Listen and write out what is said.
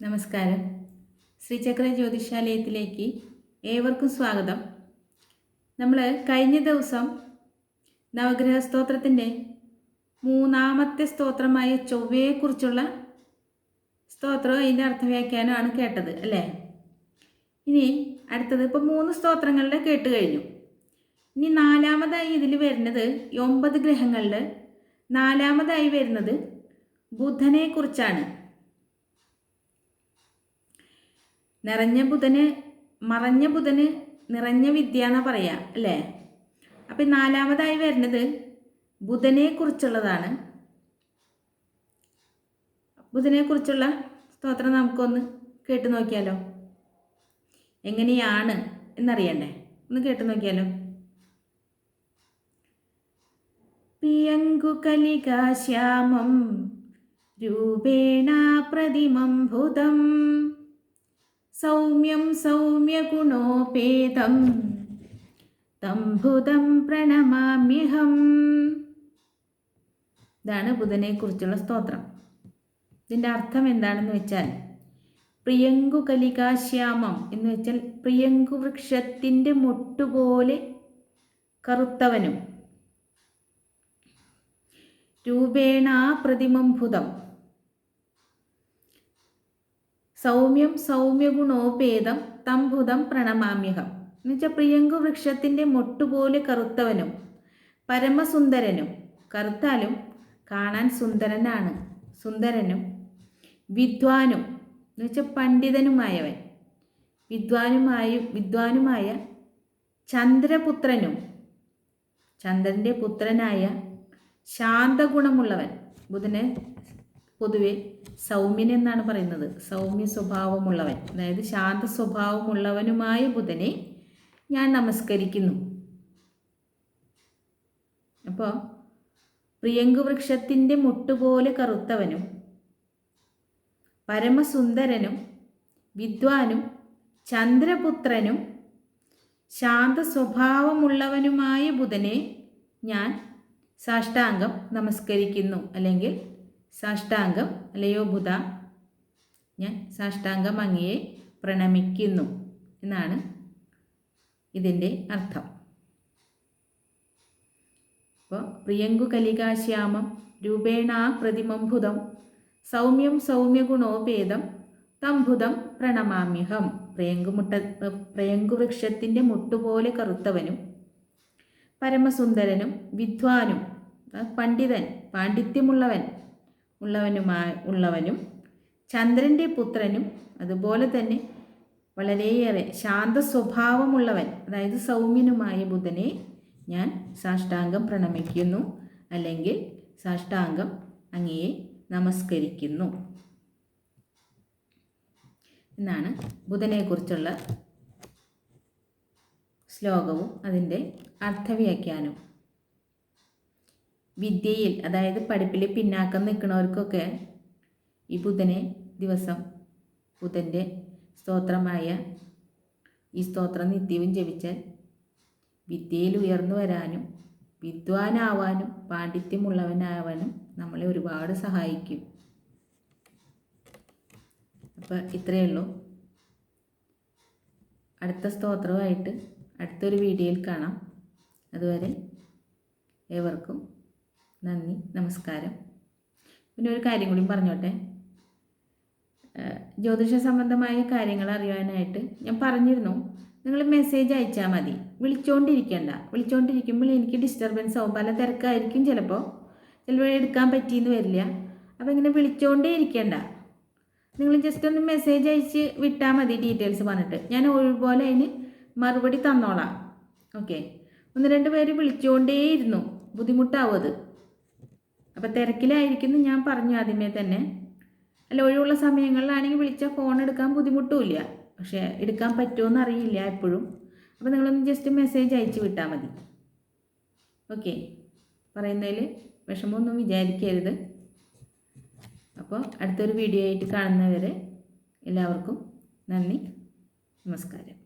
നമസ്കാരം. ശ്രീചക്ര ജ്യോതിഷാലയത്തിലേക്ക് ഏവർക്കും സ്വാഗതം. നമ്മൾ കഴിഞ്ഞ ദിവസം നവഗ്രഹ സ്തോത്രത്തിന്റെ മൂന്നാമത്തെ സ്തോത്രമായ ചൊവ്വയെക്കുറിച്ചുള്ള സ്തോത്രം അതിന്റെ അർത്ഥവ്യാഖ്യാനമാണ് കേട്ടത് അല്ലേ? ഇനി അടുത്തത് ഇപ്പോൾ മൂന്ന് സ്തോത്രങ്ങളുടെ കേട്ട് കഴിഞ്ഞു. ഇനി നാലാമതായി ഇതിൽ വരുന്നത് ഒമ്പത് ഗ്രഹങ്ങളുടെ നാലാമതായി വരുന്നത് ബുധനെക്കുറിച്ചാണ്. നിറഞ്ഞ ബുധന് മറഞ്ഞ ബുധന് നിറഞ്ഞ വിദ്യ എന്നാ പറയാ അല്ലേ? അപ്പം നാലാമതായി വരുന്നത് ബുധനെ കുറിച്ചുള്ളതാണ് ബുധനെ കുറിച്ചുള്ള സ്തോത്രം നമുക്കൊന്ന് കേട്ടു നോക്കിയാലോ? എങ്ങനെയാണ് എന്നറിയണ്ടേ? ഒന്ന് കേട്ടു നോക്കിയാലോ? പിയങ്കുകലികാശ്യാമം രൂപേണ പ്രതിമം ഭൂതം സൗമ്യം സൗമ്യഗുണോപേതം. തം ഭൂതം പ്രണമാമ്യഹം. ഇതാണ് ബുധനെക്കുറിച്ചുള്ള സ്തോത്രം. ഇതിന്റെ അർത്ഥം എന്താണെന്ന് വെച്ചാൽ പ്രിയങ്കു കലികാശ്യാമം എന്ന് വെച്ചാൽ പ്രിയങ്കു വൃക്ഷത്തിന്റെ മുട്ടുപോലെ കറുത്തവനും. രൂപേണ പ്രതിമം ഭൂതം. സൗമ്യം സൗമ്യഗുണോപേതം തംഭുതം പ്രണമാമ്യഹം. എന്നുവെച്ചാൽ പ്രിയങ്കു വൃക്ഷത്തിന്റെ മൊട്ടുപോലെ കറുത്തവനും പരമസുന്ദരനും. കറുത്താലും കാണാൻ സുന്ദരനാണ് സുന്ദരനും വിദ്വാനും. എന്നുവെച്ചാൽ പണ്ഡിതനുമായവൻ വിദ്വാനുമായ വിദ്വാനുമായ ചന്ദ്രപുത്രനും. ചന്ദ്രന്റെ പുത്രനായ ശാന്തഗുണമുള്ളവൻ. ബുധനെ പൊതുവെ സൗമ്യൻ എന്നാണ് പറയുന്നത്. സൗമ്യ സ്വഭാവമുള്ളവൻ. അതായത് ശാന്ത സ്വഭാവമുള്ളവനുമായ ബുധനെ ഞാൻ നമസ്കരിക്കുന്നു. അപ്പോൾ പ്രിയങ്കുവൃക്ഷത്തിന്റെ മുട്ടുപോലെ കറുത്തവനും പരമസുന്ദരനും വിദ്വാനും ചന്ദ്രപുത്രനും ശാന്ത സ്വഭാവമുള്ളവനുമായ ബുധനെ ഞാൻ സാഷ്ടാംഗം നമസ്കരിക്കുന്നു. അല്ലെങ്കിൽ സാഷ്ടാംഗം അല്ലയോ ബുധ? ഞാൻ സാഷ്ടാംഗം അങ്ങയെ പ്രണമിക്കുന്നു എന്നാണ് ഇതിന്റെ അർത്ഥം. അപ്പോൾ പ്രിയങ്കു കലികാശ്യാമം രൂപേണ പ്രതിമംഭുതം സൗമ്യം സൗമ്യഗുണോപേതം തംഭുതം പ്രണമാമ്യഹം. പ്രിയങ്കുമുട്ട പ്രിയങ്കുവൃക്ഷത്തിന്റെ മുട്ടുപോലെ കറുത്തവനും പരമസുന്ദരനും വിദ്വാനും പണ്ഡിതൻ പാണ്ഡിത്യമുള്ളവൻ ഉള്ളവനുമായി ഉള്ളവനും ചന്ദ്രന്റെ പുത്രനും അതുപോലെ തന്നെ വളരെയേറെ ശാന്ത സ്വഭാവമുള്ളവൻ അതായത് സൗമ്യനുമായ ബുധനെ ഞാൻ സാഷ്ടാംഗം പ്രണമിക്കുന്നു അല്ലെങ്കിൽ സാഷ്ടാംഗം അങ്ങയെ നമസ്കരിക്കുന്നു. എന്നാണ് ബുധനെക്കുറിച്ചുള്ള ശ്ലോകവും അതിന്റെ അർത്ഥവ്യാഖ്യാനവും. വിദ്യയിൽ അതായത് പഠിപ്പിൽ പിന്നാക്കം നിൽക്കുന്നവർക്കൊക്കെ ഈ ബുധനെ ദിവസം ബുധന്റെ സ്തോത്രമായ ഈ സ്തോത്രം നിത്യവും ജപിച്ചാൽ വിദ്യയിൽ ഉയർന്നു വരാനും വിദ്വാനാവാനും പാണ്ഡിത്യമുള്ളവനാവാനും നമ്മളെ ഒരുപാട് സഹായിക്കും. അപ്പോൾ ഇത്രയേ ഉള്ളൂ. അടുത്ത സ്തോത്രവുമായിട്ട് അടുത്തൊരു വീഡിയോയിൽ കാണാം. അതുവരെ ഏവർക്കും നന്ദി നമസ്കാരം. പിന്നെ ഒരു കാര്യം കൂടി പറഞ്ഞോട്ടെ. ജ്യോതിഷ സംബന്ധമായ കാര്യങ്ങൾ അറിയാനായിട്ട് ഞാൻ പറഞ്ഞിരുന്നു. നിങ്ങൾ മെസ്സേജ് അയച്ചാൽ മതി. വിളിച്ചോണ്ടിരിക്കണ്ട. വിളിച്ചുകൊണ്ടിരിക്കുമ്പോൾ എനിക്ക് ഡിസ്റ്റർബൻസ് ആവും. പല തിരക്കായിരിക്കും ചിലപ്പോൾ ചിലപ്പോൾ എടുക്കാൻ പറ്റിയെന്ന് വരില്ല. അപ്പോൾ ഇങ്ങനെ വിളിച്ചുകൊണ്ടേ ഇരിക്കണ്ട. നിങ്ങൾ ജസ്റ്റ് ഒന്ന് മെസ്സേജ് അയച്ച് വിട്ടാൽ മതി ഡീറ്റെയിൽസ് പറഞ്ഞിട്ട്. ഞാൻ ഒരുപോലെ അതിന് മറുപടി തന്നോളാം. ഓക്കെ ഒന്ന് രണ്ട് പേര് വിളിച്ചുകൊണ്ടേയിരുന്നു ബുദ്ധിമുട്ടാവും അത്. അപ്പോൾ തിരക്കിലായിരിക്കുന്നു ഞാൻ പറഞ്ഞു ആദ്യമേ തന്നെ. അല്ല ഒഴിവുള്ള സമയങ്ങളിലാണെങ്കിൽ വിളിച്ചാൽ ഫോൺ എടുക്കാൻ ബുദ്ധിമുട്ടുമില്ല. പക്ഷേ എടുക്കാൻ പറ്റുമോ അറിയില്ല എപ്പോഴും. അപ്പോൾ നിങ്ങളൊന്ന് ജസ്റ്റ് മെസ്സേജ് അയച്ച് വിട്ടാൽ മതി. ഓക്കെ പറയുന്നതിൽ വിഷമമൊന്നും വിചാരിക്കരുത്. അപ്പോൾ അടുത്തൊരു വീഡിയോ ആയിട്ട് കാണുന്നവരെ എല്ലാവർക്കും നന്ദി. നമസ്കാരം.